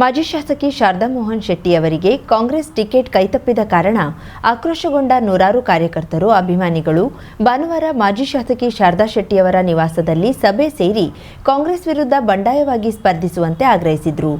ಮಾಜಿ ಶಾಸಕಿ ಶಾರದಾ ಮೋಹನ್ ಶೆಟ್ಟಿ ಅವರಿಗೆ ಕಾಂಗ್ರೆಸ್ ಟಿಕೆಟ್ ಕೈತಪ್ಪಿದ ಕಾರಣ ಆಕ್ರೋಶಗೊಂಡ ನೂರಾರು ಕಾರ್ಯಕರ್ತರು, ಅಭಿಮಾನಿಗಳು, ಭಾನುವಾರ ಮಾಜಿ ಶಾಸಕಿ ಶಾರದಾ ಶೆಟ್ಟಿಯವರ ನಿವಾಸದಲ್ಲಿ ಸಭೆ ಸೇರಿ ಕಾಂಗ್ರೆಸ್ ವಿರುದ್ಧ ಬಂಡಾಯವಾಗಿ ಸ್ಪರ್ಧಿಸುವಂತೆ ಆಗ್ರಹಿಸಿದ್ರು.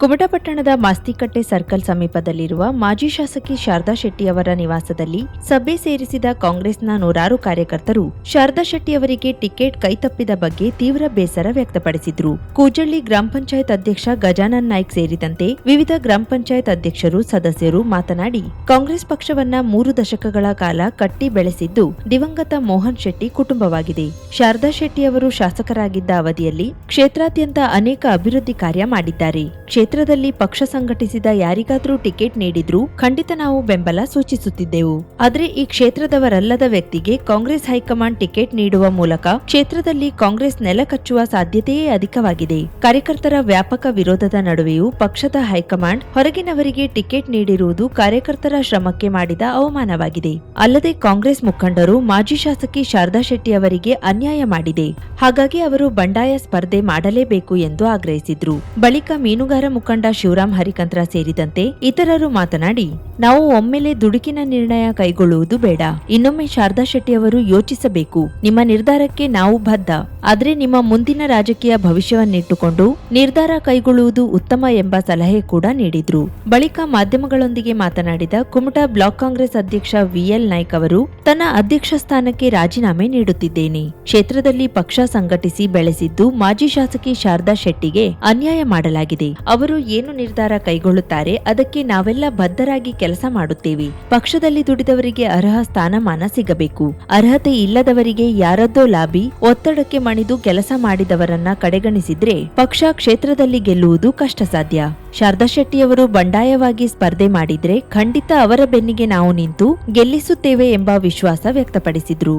ಕುಮಟಪಟ್ಟಣದ ಮಾಸ್ತಿಕಟ್ಟೆ ಸರ್ಕಲ್ ಸಮೀಪದಲ್ಲಿರುವ ಮಾಜಿ ಶಾಸಕಿ ಶಾರದಾ ಶೆಟ್ಟಿ ಅವರ ನಿವಾಸದಲ್ಲಿ ಸಭೆ ಸೇರಿಸಿದ ಕಾಂಗ್ರೆಸ್ನ ನೂರಾರು ಕಾರ್ಯಕರ್ತರು ಶಾರದಾ ಶೆಟ್ಟಿ ಅವರಿಗೆ ಟಿಕೆಟ್ ಕೈತಪ್ಪಿದ ಬಗ್ಗೆ ತೀವ್ರ ಬೇಸರ ವ್ಯಕ್ತಪಡಿಸಿದ್ರು. ಕೂಜಳ್ಳಿ ಗ್ರಾಮ ಪಂಚಾಯತ್ ಅಧ್ಯಕ್ಷ ಗಜಾನನ್ ನಾಯ್ಕ್ ಸೇರಿದಂತೆ ವಿವಿಧ ಗ್ರಾಮ ಪಂಚಾಯತ್ ಅಧ್ಯಕ್ಷರು, ಸದಸ್ಯರು ಮಾತನಾಡಿ, ಕಾಂಗ್ರೆಸ್ ಪಕ್ಷವನ್ನ ಮೂರು ದಶಕಗಳ ಕಾಲ ಕಟ್ಟಿ ಬೆಳೆಸಿದ್ದು ದಿವಂಗತ ಮೋಹನ್ ಶೆಟ್ಟಿ ಕುಟುಂಬವಾಗಿದೆ. ಶಾರದಾ ಶೆಟ್ಟಿ ಅವರು ಶಾಸಕರಾಗಿದ್ದ ಅವಧಿಯಲ್ಲಿ ಕ್ಷೇತ್ರಾದ್ಯಂತ ಅನೇಕ ಅಭಿವೃದ್ಧಿ ಕಾರ್ಯ ಮಾಡಿದ್ದಾರೆ. ಕ್ಷೇತ್ರದಲ್ಲಿ ಪಕ್ಷ ಸಂಘಟಿಸಿದ ಯಾರಿಗಾದ್ರೂ ಟಿಕೆಟ್ ನೀಡಿದ್ರೂ ಖಂಡಿತ ನಾವು ಬೆಂಬಲ ಸೂಚಿಸುತ್ತಿದ್ದೆವು. ಆದರೆ ಈ ಕ್ಷೇತ್ರದವರಲ್ಲದ ವ್ಯಕ್ತಿಗೆ ಕಾಂಗ್ರೆಸ್ ಹೈಕಮಾಂಡ್ ಟಿಕೆಟ್ ನೀಡುವ ಮೂಲಕ ಕ್ಷೇತ್ರದಲ್ಲಿ ಕಾಂಗ್ರೆಸ್ ನೆಲ ಕಚ್ಚುವ ಸಾಧ್ಯತೆಯೇ ಅಧಿಕವಾಗಿದೆ. ಕಾರ್ಯಕರ್ತರ ವ್ಯಾಪಕ ವಿರೋಧದ ನಡುವೆಯೂ ಪಕ್ಷದ ಹೈಕಮಾಂಡ್ ಹೊರಗಿನವರಿಗೆ ಟಿಕೆಟ್ ನೀಡಿರುವುದು ಕಾರ್ಯಕರ್ತರ ಶ್ರಮಕ್ಕೆ ಮಾಡಿದ ಅವಮಾನವಾಗಿದೆ. ಅಲ್ಲದೆ ಕಾಂಗ್ರೆಸ್ ಮುಖಂಡರು ಮಾಜಿ ಶಾಸಕಿ ಶಾರದಾ ಶೆಟ್ಟಿ ಅವರಿಗೆ ಅನ್ಯಾಯ ಮಾಡಿದೆ. ಹಾಗಾಗಿ ಅವರು ಬಂಡಾಯ ಸ್ಪರ್ಧೆ ಮಾಡಲೇಬೇಕು ಎಂದು ಆಗ್ರಹಿಸಿದ್ರು. ಬಳಿಕ ಮೀನುಗಾರ ಮುಖಂಡ ಶಿವರಾಮ್ ಹರಿಕಂತ್ರ ಸೇರಿದಂತೆ ಇತರರು ಮಾತನಾಡಿ, ನಾವು ಒಮ್ಮೆಲೆ ದುಡುಕಿನ ನಿರ್ಣಯ ಕೈಗೊಳ್ಳುವುದು ಬೇಡ. ಇನ್ನೊಮ್ಮೆ ಶಾರದಾ ಶೆಟ್ಟಿ ಅವರು ಯೋಚಿಸಬೇಕು. ನಿಮ್ಮ ನಿರ್ಧಾರಕ್ಕೆ ನಾವು ಬದ್ಧ. ಆದರೆ ನಿಮ್ಮ ಮುಂದಿನ ರಾಜಕೀಯ ಭವಿಷ್ಯವನ್ನಿಟ್ಟುಕೊಂಡು ನಿರ್ಧಾರ ಕೈಗೊಳ್ಳುವುದು ಉತ್ತಮ ಎಂಬ ಸಲಹೆ ಕೂಡ ನೀಡಿದ್ರು. ಬಳಿಕ ಮಾಧ್ಯಮಗಳೊಂದಿಗೆ ಮಾತನಾಡಿದ ಕುಮಟಾ ಬ್ಲಾಕ್ ಕಾಂಗ್ರೆಸ್ ಅಧ್ಯಕ್ಷ ವಿಎಲ್ ನಾಯ್ಕ ಅವರು, ತನ್ನ ಅಧ್ಯಕ್ಷ ಸ್ಥಾನಕ್ಕೆ ರಾಜೀನಾಮೆ ನೀಡುತ್ತಿದ್ದೇನೆ. ಕ್ಷೇತ್ರದಲ್ಲಿ ಪಕ್ಷ ಸಂಘಟಿಸಿ ಬೆಳೆಸಿದ್ದು ಮಾಜಿ ಶಾಸಕಿ ಶಾರದಾ ಶೆಟ್ಟಿಗೆ ಅನ್ಯಾಯ ಮಾಡಲಾಗಿದೆ. ಅವರು ಏನು ನಿರ್ಧಾರ ಕೈಗೊಳ್ಳುತ್ತಾರೆ, ಅದಕ್ಕೆ ನಾವೆಲ್ಲ ಬದ್ಧರಾಗಿ ಕೆಲಸ ಮಾಡುತ್ತೇವೆ. ಪಕ್ಷದಲ್ಲಿ ದುಡಿದವರಿಗೆ ಅರ್ಹ ಸ್ಥಾನಮಾನ ಸಿಗಬೇಕು. ಅರ್ಹತೆ ಇಲ್ಲದವರಿಗೆ ಯಾರದ್ದೋ ಲಾಬಿ, ಒತ್ತಡಕ್ಕೆ ಮಣಿದು ಕೆಲಸ ಮಾಡಿದವರನ್ನ ಕಡೆಗಣಿಸಿದ್ರೆ ಪಕ್ಷ ಕ್ಷೇತ್ರದಲ್ಲಿ ಗೆಲ್ಲುವುದು ಕಷ್ಟ ಸಾಧ್ಯ ಶಾರದಾ ಶೆಟ್ಟಿಯವರು ಬಂಡಾಯವಾಗಿ ಸ್ಪರ್ಧೆ ಮಾಡಿದ್ರೆ ಖಂಡಿತ ಅವರ ಬೆನ್ನಿಗೆ ನಾವು ನಿಂತು ಗೆಲ್ಲಿಸುತ್ತೇವೆ ಎಂಬ ವಿಶ್ವಾಸ ವ್ಯಕ್ತಪಡಿಸಿದ್ರು.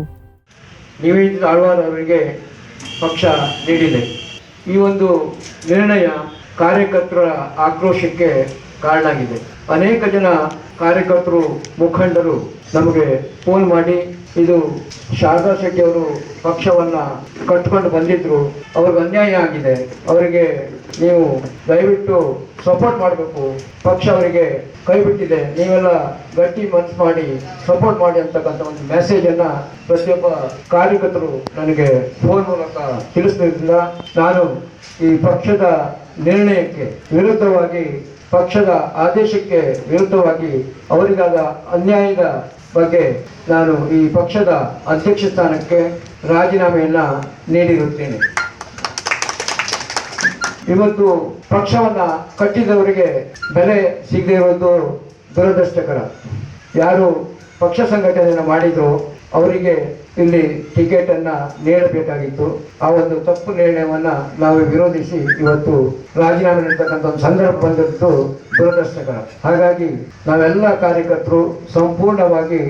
ಪಕ್ಷ ನೀಡಿದೆ. ಈ ಒಂದು ನಿರ್ಣಯ ಕಾರ್ಯಕರ್ತರ ಆಕ್ರೋಶಕ್ಕೆ ಕಾರಣ ಆಗಿದೆ ಅನೇಕ ಜನ ಕಾರ್ಯಕರ್ತರು, ಮುಖಂಡರು ನಮಗೆ ಫೋನ್ ಮಾಡಿ, ಇದು ಶಾರದಾ ಶೆಟ್ಟಿ ಅವರು ಪಕ್ಷವನ್ನ ಕಟ್ಕೊಂಡು ಬಂದಿದ್ರು, ಅವ್ರಿಗೆ ಅನ್ಯಾಯ ಆಗಿದೆ. ಅವರಿಗೆ ನೀವು ದಯವಿಟ್ಟು ಸಪೋರ್ಟ್ ಮಾಡಬೇಕು. ಪಕ್ಷ ಅವರಿಗೆ ಕೈ ಬಿಟ್ಟಿದೆ. ನೀವೆಲ್ಲ ಗಟ್ಟಿ ಮನಸ್ಸು ಮಾಡಿ ಸಪೋರ್ಟ್ ಮಾಡಿ ಅಂತಕ್ಕಂಥ ಒಂದು ಮೆಸೇಜನ್ನು ಪ್ರತಿಯೊಬ್ಬ ಕಾರ್ಯಕರ್ತರು ನನಗೆ ಫೋನ್ ಮೂಲಕ ತಿಳಿಸಿದ್ರಿಂದ ನಾನು ಈ ಪಕ್ಷದ ನಿರ್ಣಯಕ್ಕೆ ವಿರುದ್ಧವಾಗಿ ಪಕ್ಷದ ಆದೇಶಕ್ಕೆ ವಿರುದ್ಧವಾಗಿ ಅವರಿಗಾದ ಅನ್ಯಾಯದ ಬಗ್ಗೆ ನಾನು ಈ ಪಕ್ಷದ ಅಧ್ಯಕ್ಷ ಸ್ಥಾನಕ್ಕೆ ರಾಜೀನಾಮೆಯನ್ನ ನೀಡಿರುತ್ತೇನೆ. ಇವತ್ತು ಪಕ್ಷವನ್ನ ಕಟ್ಟಿದವರಿಗೆ ಬೆಲೆ ಸಿಗದೇ ಇರುವುದು ದುರದೃಷ್ಟಕರ. ಯಾರು ಪಕ್ಷ ಸಂಘಟನೆಯನ್ನು ಮಾಡಿದ್ರು ಅವರಿಗೆ ಇಲ್ಲಿ ಟಿಕೆಟ್ ಅನ್ನ ನೀಡಬೇಕಾಗಿತ್ತು. ಆ ಒಂದು ತಪ್ಪು ನಿರ್ಣಯವನ್ನ ನಾವು ವಿರೋಧಿಸಿ ಇವತ್ತು ರಾಜೀನಾಮೆ ನೀಡತಕ್ಕಂಥ ಒಂದು ಸಂದರ್ಭ ಬಂದಿದ್ದು ದುರದೃಷ್ಟಕರ. ಹಾಗಾಗಿ ನಾವೆಲ್ಲ ಕಾರ್ಯಕರ್ತರು ಸಂಪೂರ್ಣವಾಗಿ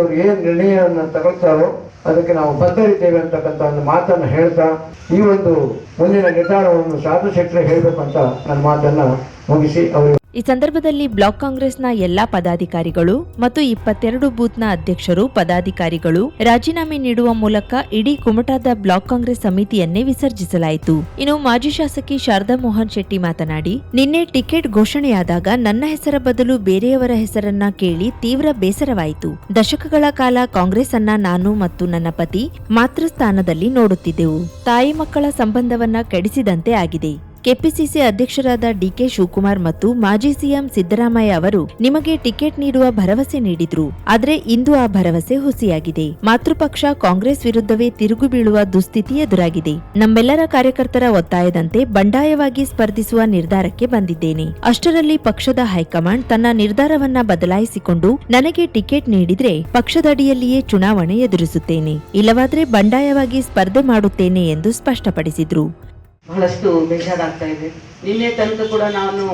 ಅವರು ಏನು ನಿರ್ಣಯವನ್ನು ತಗೊಳ್ತಾರೋ ಅದಕ್ಕೆ ನಾವು ಬದ್ಧರಿದ್ದೇವೆ ಅಂತಕ್ಕಂಥ ಒಂದು ಮಾತನ್ನು ಹೇಳ್ತಾ, ಈ ಒಂದು ಮುಂದಿನ ನಿರ್ಧಾರವನ್ನು ಸಾರದಾ ಶೆಟ್ಟರೆ ಹೇಳಬೇಕು ಅಂತ ನನ್ನ ಮಾತನ್ನ ಮುಗಿಸಿ ಅವರು ಈ ಸಂದರ್ಭದಲ್ಲಿ ಬ್ಲಾಕ್ ಕಾಂಗ್ರೆಸ್ನ ಎಲ್ಲಾ ಪದಾಧಿಕಾರಿಗಳು ಮತ್ತು ಇಪ್ಪತ್ತೆರಡು ಬೂತ್ನ ಅಧ್ಯಕ್ಷರು ಪದಾಧಿಕಾರಿಗಳು ರಾಜೀನಾಮೆ ನೀಡುವ ಮೂಲಕ ಇಡೀ ಕುಮಟಾದ ಬ್ಲಾಕ್ ಕಾಂಗ್ರೆಸ್ ಸಮಿತಿಯನ್ನೇ ವಿಸರ್ಜಿಸಲಾಯಿತು. ಇನ್ನು ಮಾಜಿ ಶಾಸಕಿ ಶಾರದಾ ಮೋಹನ್ ಶೆಟ್ಟಿ ಮಾತನಾಡಿ, ನಿನ್ನೆ ಟಿಕೆಟ್ ಘೋಷಣೆಯಾದಾಗ ನನ್ನ ಹೆಸರ ಬದಲು ಬೇರೆಯವರ ಹೆಸರನ್ನ ಕೇಳಿ ತೀವ್ರ ಬೇಸರವಾಯಿತು. ದಶಕಗಳ ಕಾಲ ಕಾಂಗ್ರೆಸ್ ಅನ್ನ ನಾನು ಮತ್ತು ನನ್ನ ಪತಿ ಮಾತೃಸ್ಥಾನದಲ್ಲಿ ನೋಡುತ್ತಿದ್ದೆವು. ತಾಯಿ ಮಕ್ಕಳ ಸಂಬಂಧವನ್ನ ಕೆಡಿಸಿದಂತೆ ಆಗಿದೆ. ಕೆಪಿಸಿಸಿ ಅಧ್ಯಕ್ಷರಾದ ಡಿಕೆ ಶಿವಕುಮಾರ್ ಮತ್ತು ಮಾಜಿ ಸಿಎಂ ಸಿದ್ದರಾಮಯ್ಯ ಅವರು ನಿಮಗೆ ಟಿಕೆಟ್ ನೀಡುವ ಭರವಸೆ ನೀಡಿದ್ರು. ಆದರೆ ಇಂದು ಆ ಭರವಸೆ ಹುಸಿಯಾಗಿದೆ. ಮಾತೃಪಕ್ಷ ಕಾಂಗ್ರೆಸ್ ವಿರುದ್ಧವೇ ತಿರುಗು ಬೀಳುವ ದುಸ್ಥಿತಿ ಎದುರಾಗಿದೆ. ನಮ್ಮೆಲ್ಲರ ಕಾರ್ಯಕರ್ತರ ಒತ್ತಾಯದಂತೆ ಬಂಡಾಯವಾಗಿ ಸ್ಪರ್ಧಿಸುವ ನಿರ್ಧಾರಕ್ಕೆ ಬಂದಿದ್ದೇನೆ. ಅಷ್ಟರಲ್ಲಿ ಪಕ್ಷದ ಹೈಕಮಾಂಡ್ ತನ್ನ ನಿರ್ಧಾರವನ್ನ ಬದಲಾಯಿಸಿಕೊಂಡು ನನಗೆ ಟಿಕೆಟ್ ನೀಡಿದ್ರೆ ಪಕ್ಷದಡಿಯಲ್ಲಿಯೇ ಚುನಾವಣೆ ಎದುರಿಸುತ್ತೇನೆ. ಇಲ್ಲವಾದ್ರೆ ಬಂಡಾಯವಾಗಿ ಸ್ಪರ್ಧೆ ಮಾಡುತ್ತೇನೆ ಎಂದು ಸ್ಪಷ್ಟಪಡಿಸಿದ್ರು. ಬಹಳಷ್ಟು ಬೇಜಾರಾಗ್ತಾ ಇದೆ. ನಿನ್ನೆ ತನಕ ಕೂಡ ನಾನು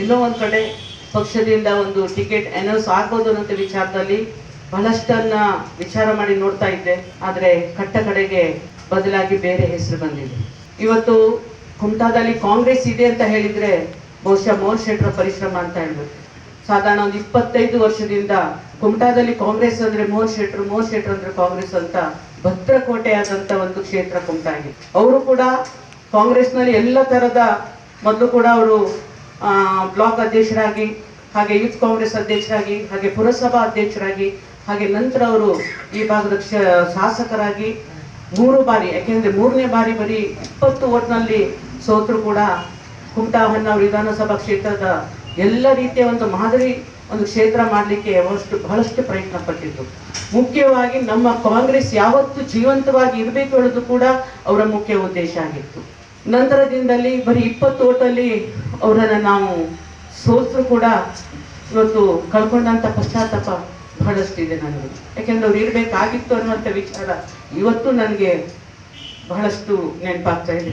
ಎಲ್ಲೋ ಒಂದು ಕಡೆ ಪಕ್ಷದಿಂದ ಒಂದು ಟಿಕೆಟ್ ಅನೌನ್ಸ್ ಆಗ್ಬೋದು ಅನ್ನೋ ವಿಚಾರದಲ್ಲಿ ಬಹಳಷ್ಟನ್ನ ವಿಚಾರ ಮಾಡಿ ನೋಡ್ತಾ ಇದ್ದೆ. ಆದರೆ ಕಟ್ಟ ಕಡೆಗೆ ಬದಲಾಗಿ ಬೇರೆ ಹೆಸರು ಬಂದಿದೆ. ಇವತ್ತು ಕುಮಟಾದಲ್ಲಿ ಕಾಂಗ್ರೆಸ್ ಇದೆ ಅಂತ ಹೇಳಿದ್ರೆ ಬಹುಶಃ ಮೋಹನ್ ಶೆಟ್ಟರ ಪರಿಶ್ರಮ ಅಂತ ಹೇಳ್ಬೇಕು ಸಾಧಾರಣ ಒಂದು ಇಪ್ಪತ್ತೈದು ವರ್ಷದಿಂದ ಕುಮಟಾದಲ್ಲಿ ಕಾಂಗ್ರೆಸ್ ಅಂದ್ರೆ ಮೋಹನ್ ಶೆಟ್ರು ಮೋಹನ್ ಶೆಟ್ರು ಅಂದ್ರೆ ಕಾಂಗ್ರೆಸ್ ಅಂತ ಭದ್ರಕೋಟೆ ಆದಂತ ಒಂದು ಕ್ಷೇತ್ರ ಕುಮಟಾ ಆಗಿದೆ ಅವರು ಕೂಡ ಕಾಂಗ್ರೆಸ್ನಲ್ಲಿ ಎಲ್ಲ ಥರದ ಮೊದಲು ಕೂಡ ಅವರು ಬ್ಲಾಕ್ ಅಧ್ಯಕ್ಷರಾಗಿ, ಹಾಗೆ ಯೂತ್ ಕಾಂಗ್ರೆಸ್ ಅಧ್ಯಕ್ಷರಾಗಿ, ಹಾಗೆ ಪುರಸಭಾ ಅಧ್ಯಕ್ಷರಾಗಿ, ಹಾಗೆ ನಂತರ ಅವರು ಈ ಭಾಗದ ಶಾಸಕರಾಗಿ ಮೂರು ಬಾರಿ, ಯಾಕೆಂದರೆ ಮೂರನೇ ಬಾರಿ ಬರೀ ಇಪ್ಪತ್ತು ಓಟ್ನಲ್ಲಿ ಸೋತರು ಕೂಡ ಕುಮಟಾ ಹೊನ್ನಾವರ ವಿಧಾನಸಭಾ ಕ್ಷೇತ್ರದ ಎಲ್ಲ ರೀತಿಯ ಒಂದು ಮಾದರಿ ಒಂದು ಕ್ಷೇತ್ರ ಮಾಡಲಿಕ್ಕೆ ಅವಷ್ಟು, ಬಹಳಷ್ಟು ಪ್ರಯತ್ನ ಪಟ್ಟಿದ್ದು. ಮುಖ್ಯವಾಗಿ ನಮ್ಮ ಕಾಂಗ್ರೆಸ್ ಯಾವತ್ತು ಜೀವಂತವಾಗಿ ಇರಬೇಕು ಹೇಳೋದು ಕೂಡ ಅವರ ಮುಖ್ಯ ಉದ್ದೇಶ ಆಗಿತ್ತು. ನಂತರ ದಿನದಲ್ಲಿ ಬರೀ ಇಪ್ಪತ್ತು ಓಟಲ್ಲಿ ಅವರನ್ನು ನಾವು ಸೋತರು ಕೂಡ ಇವತ್ತು ಕಳ್ಕೊಂಡಂಥ ಪಶ್ಚಾತ್ತಾಪ ಬಹಳಷ್ಟಿದೆ ನನಗೆ. ಯಾಕೆಂದ್ರೆ ಅವ್ರು ಇರಬೇಕಾಗಿತ್ತು ಅನ್ನುವಂಥ ವಿಚಾರ ಇವತ್ತು ನನಗೆ ಬಹಳಷ್ಟು ನೆನಪಾಗ್ತಾ ಇದೆ.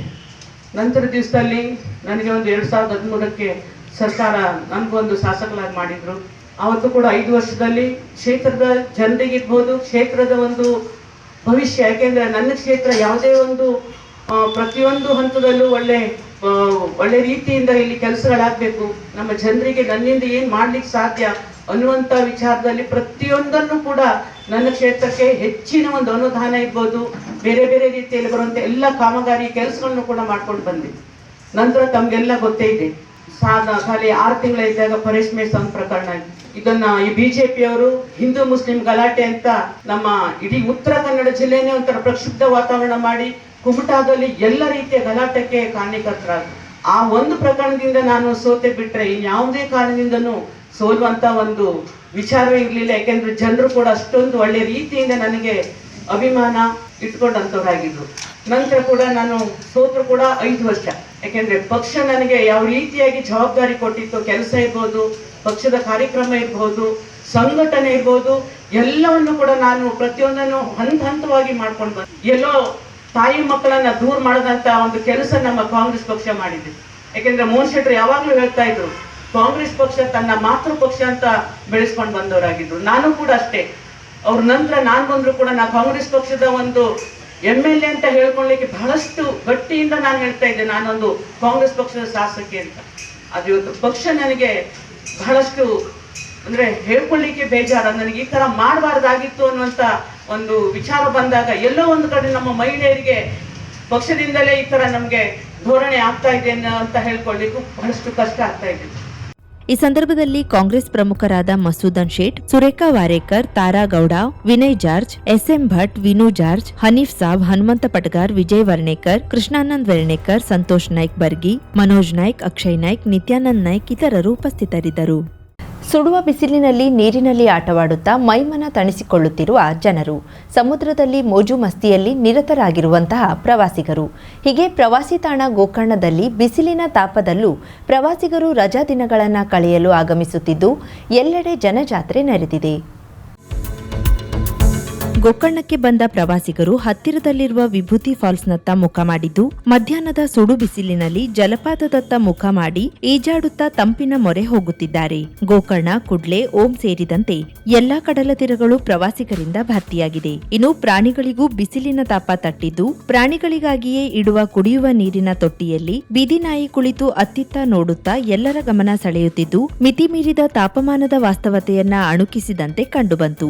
ನಂತರ ದಿವಸದಲ್ಲಿ ನನಗೆ ಒಂದು ಎರಡು ಸಾವಿರದ ಹದಿಮೂರಕ್ಕೆ ಸರ್ಕಾರ ನನಗೊಂದು ಶಾಸಕರಾಗಿ ಮಾಡಿದ್ರು. ಅವತ್ತು ಕೂಡ ಐದು ವರ್ಷದಲ್ಲಿ ಕ್ಷೇತ್ರದ ಜನರಿಗಿರ್ಬೋದು, ಕ್ಷೇತ್ರದ ಒಂದು ಭವಿಷ್ಯ. ಯಾಕೆಂದ್ರೆ ನನ್ನ ಕ್ಷೇತ್ರ ಯಾವುದೇ ಒಂದು ಪ್ರತಿಯೊಂದು ಹಂತದಲ್ಲೂ ಒಳ್ಳೆ ಒಳ್ಳೆ ರೀತಿಯಿಂದ ಇಲ್ಲಿ ಕೆಲಸಗಳಾಗಬೇಕು. ನಮ್ಮ ಜನರಿಗೆ ನನ್ನಿಂದ ಏನು ಮಾಡ್ಲಿಕ್ಕೆ ಸಾಧ್ಯ ಅನ್ನುವಂಥ ವಿಚಾರದಲ್ಲಿ ಪ್ರತಿಯೊಂದನ್ನು ಕೂಡ ನನ್ನ ಕ್ಷೇತ್ರಕ್ಕೆ ಹೆಚ್ಚಿನ ಒಂದು ಅನುದಾನ ಇರ್ಬೋದು. ಬೇರೆ ಬೇರೆ ರೀತಿಯಲ್ಲಿ ಬರುವಂಥ ಎಲ್ಲ ಕಾಮಗಾರಿ ಕೆಲಸಗಳನ್ನು ಕೂಡ ಮಾಡ್ಕೊಂಡು ಬಂದೆ. ನಂತರ ತಮಗೆಲ್ಲ ಗೊತ್ತೇ ಇದೆ. ಸಾಧ ಖಾಲಿ ಆರು ತಿಂಗಳ ಇದ್ದಾಗ ಪರೇಶ್ ಮೇಸನ್ ಪ್ರಕರಣ ಇದನ್ನ ಈ ಬಿಜೆಪಿಯವರು ಹಿಂದೂ ಮುಸ್ಲಿಂ ಗಲಾಟೆ ಅಂತ ನಮ್ಮ ಇಡೀ ಉತ್ತರ ಕನ್ನಡ ಜಿಲ್ಲೆನೇ ಒಂಥರ ಪ್ರಕ್ಷುಬ್ಧ ವಾತಾವರಣ ಮಾಡಿ ಕುಮಟಾದಲ್ಲಿ ಎಲ್ಲ ರೀತಿಯ ಗಲಾಟೆಗೆ ಕಾರಣೀಕರ್ತರಾದ್ರು ಆ ಒಂದು ಪ್ರಕರಣದಿಂದ ನಾನು ಸೋತೆ ಬಿಟ್ಟರೆ ಇನ್ಯಾವುದೇ ಕಾರಣದಿಂದನೂ ಸೋಲುವಂತ ಒಂದು ವಿಚಾರವೇ ಇರಲಿಲ್ಲ. ಯಾಕೆಂದ್ರೆ ಜನರು ಕೂಡ ಅಷ್ಟೊಂದು ಒಳ್ಳೆ ರೀತಿಯಿಂದ ನನಗೆ ಅಭಿಮಾನ ಇಟ್ಕೊಂಡಂತವರಾಗಿದ್ರು. ನಂತರ ಕೂಡ ನಾನು ಸೋತ್ರ ಕೂಡ ಐದು ವರ್ಷ. ಯಾಕೆಂದ್ರೆ ಪಕ್ಷ ನನಗೆ ಯಾವ ರೀತಿಯಾಗಿ ಜವಾಬ್ದಾರಿ ಕೊಟ್ಟಿತ್ತು, ಕೆಲಸ ಇರ್ಬೋದು, ಪಕ್ಷದ ಕಾರ್ಯಕ್ರಮ ಇರ್ಬೋದು, ಸಂಘಟನೆ ಇರ್ಬೋದು, ಎಲ್ಲವನ್ನು ಕೂಡ ನಾನು ಪ್ರತಿಯೊಂದನ್ನು ಹಂತ ಹಂತವಾಗಿ ಮಾಡ್ಕೊಂಡು ಬಂದೆ. ಎಲ್ಲೋ ತಾಯಿ ಮಕ್ಕಳನ್ನ ದೂರ ಮಾಡದಂತ ಒಂದು ಕೆಲಸ ನಮ್ಮ ಕಾಂಗ್ರೆಸ್ ಪಕ್ಷ ಮಾಡಿದೆ. ಯಾಕೆಂದ್ರೆ ಮೋಹನ್ ಶೆಟ್ಟರ್ ಯಾವಾಗ್ಲೂ ಹೇಳ್ತಾ ಇದ್ರು, ಕಾಂಗ್ರೆಸ್ ಪಕ್ಷ ತನ್ನ ಮಾತೃ ಪಕ್ಷ ಅಂತ ಬೆಳೆಸ್ಕೊಂಡು ಬಂದವರಾಗಿದ್ರು. ನಾನು ಕೂಡ ಅಷ್ಟೇ. ಅವ್ರ ನಂತರ ನಾನು ಬಂದ್ರು ಕೂಡ ನಾ ಕಾಂಗ್ರೆಸ್ ಪಕ್ಷದ ಒಂದು ಎಂ ಎಲ್ ಎ ಅಂತ ಹೇಳ್ಕೊಳ್ಳಿಕ್ಕೆ ಬಹಳಷ್ಟು ಗಟ್ಟಿಯಿಂದ ನಾನು ಹೇಳ್ತಾ ಇದ್ದೆ, ನಾನೊಂದು ಕಾಂಗ್ರೆಸ್ ಪಕ್ಷದ ಶಾಸಕಿ ಅಂತ. ಅದು ಇವತ್ತು ಪಕ್ಷ ನನಗೆ ಬಹಳಷ್ಟು ಅಂದ್ರೆ ಹೇಳ್ಕೊಳ್ಳಿಕ್ಕೆ ಬೇಜಾರ. ನನಗೆ ಈ ತರ ಮಾಡಬಾರ್ದಾಗಿತ್ತು ಅನ್ನುವಂತ ಒಂದು ವಿಚಾರ ಬಂದಾಗ ಎಲ್ಲೋ ಒಂದು ಕಡೆ ನಮ್ಮ ಮಹಿಳೆಯರಿಗೆ ಪಕ್ಷದಿಂದಲೇ ಈ ತರ ನಮ್ಗೆ ಧೋರಣೆ ಆಗ್ತಾ ಇದೆ ಅಂತ ಹೇಳ್ಕೊಳ್ಳಿಕ್ಕೂ ಬಹಳಷ್ಟು ಕಷ್ಟ ಆಗ್ತಾ ಇದೆ. ಈ ಸಂದರ್ಭದಲ್ಲಿ ಕಾಂಗ್ರೆಸ್ ಪ್ರಮುಖರಾದ Masoodan Shet Surekha Warekar, Tara Gowda, Vinay George, SM Bhat, Vinu George, Hanif Sab, Hanumanta Patagar, Vijay Varnekar, Krishnanand Varnekar, Santosh Naik Bargi, Manoj Naik, Akshay Naik, Nityanand Naik ಇತರರು ಉಪಸ್ಥಿತರಿದ್ದರು. ಸುಡುವ ಬಿಸಿಲಿನಲ್ಲಿ ನೀರಿನಲ್ಲಿ ಆಟವಾಡುತ್ತಾ ಮೈಮನ ತಣಿಸಿಕೊಳ್ಳುತ್ತಿರುವ ಜನರು. ಸಮುದ್ರದಲ್ಲಿ ಮೋಜು ಮಸ್ತಿಯಲ್ಲಿ ನಿರತರಾಗಿರುವಂತಹ ಪ್ರವಾಸಿಗರು. ಹೀಗೆ ಪ್ರವಾಸಿ ತಾಣ ಗೋಕರ್ಣದಲ್ಲಿ ಬಿಸಿಲಿನ ತಾಪದಲ್ಲೂ ಪ್ರವಾಸಿಗರು ರಜಾ ದಿನಗಳನ್ನು ಕಳೆಯಲು ಆಗಮಿಸುತ್ತಿದ್ದು, ಎಲ್ಲೆಡೆ ಜನಜಾತ್ರೆ ನೆರೆದಿದೆ. ಗೋಕರ್ಣಕ್ಕೆ ಬಂದ ಪ್ರವಾಸಿಗರು ಹತ್ತಿರದಲ್ಲಿರುವ ವಿಭೂತಿ ಫಾಲ್ಸ್ನತ್ತ ಮುಖ ಮಾಡಿದ್ದು, ಮಧ್ಯಾಹ್ನದ ಸುಡು ಬಿಸಿಲಿನಲ್ಲಿ ಜಲಪಾತದತ್ತ ಮುಖ ಮಾಡಿ ಈಜಾಡುತ್ತಾ ತಂಪಿನ ಮೊರೆ ಹೋಗುತ್ತಿದ್ದಾರೆ. ಗೋಕರ್ಣ, ಕುಡ್ಲೆ, ಓಂ ಸೇರಿದಂತೆ ಎಲ್ಲಾ ಕಡಲ ತೀರಗಳು ಪ್ರವಾಸಿಗರಿಂದ ಭರ್ತಿಯಾಗಿದೆ. ಇನ್ನು ಪ್ರಾಣಿಗಳಿಗೂ ಬಿಸಿಲಿನ ತಾಪ ತಟ್ಟಿದ್ದು, ಪ್ರಾಣಿಗಳಿಗಾಗಿಯೇ ಇಡುವ ಕುಡಿಯುವ ನೀರಿನ ತೊಟ್ಟಿಯಲ್ಲಿ ಬೀದಿ ನಾಯಿ ಕುಳಿತು ಅತ್ತಿತ್ತ ನೋಡುತ್ತಾ ಎಲ್ಲರ ಗಮನ ಸೆಳೆಯುತ್ತಿದ್ದು, ಮಿತಿಮೀರಿದ ತಾಪಮಾನದ ವಾಸ್ತವತೆಯನ್ನ ಅಣುಕಿಸಿದಂತೆ ಕಂಡುಬಂತು.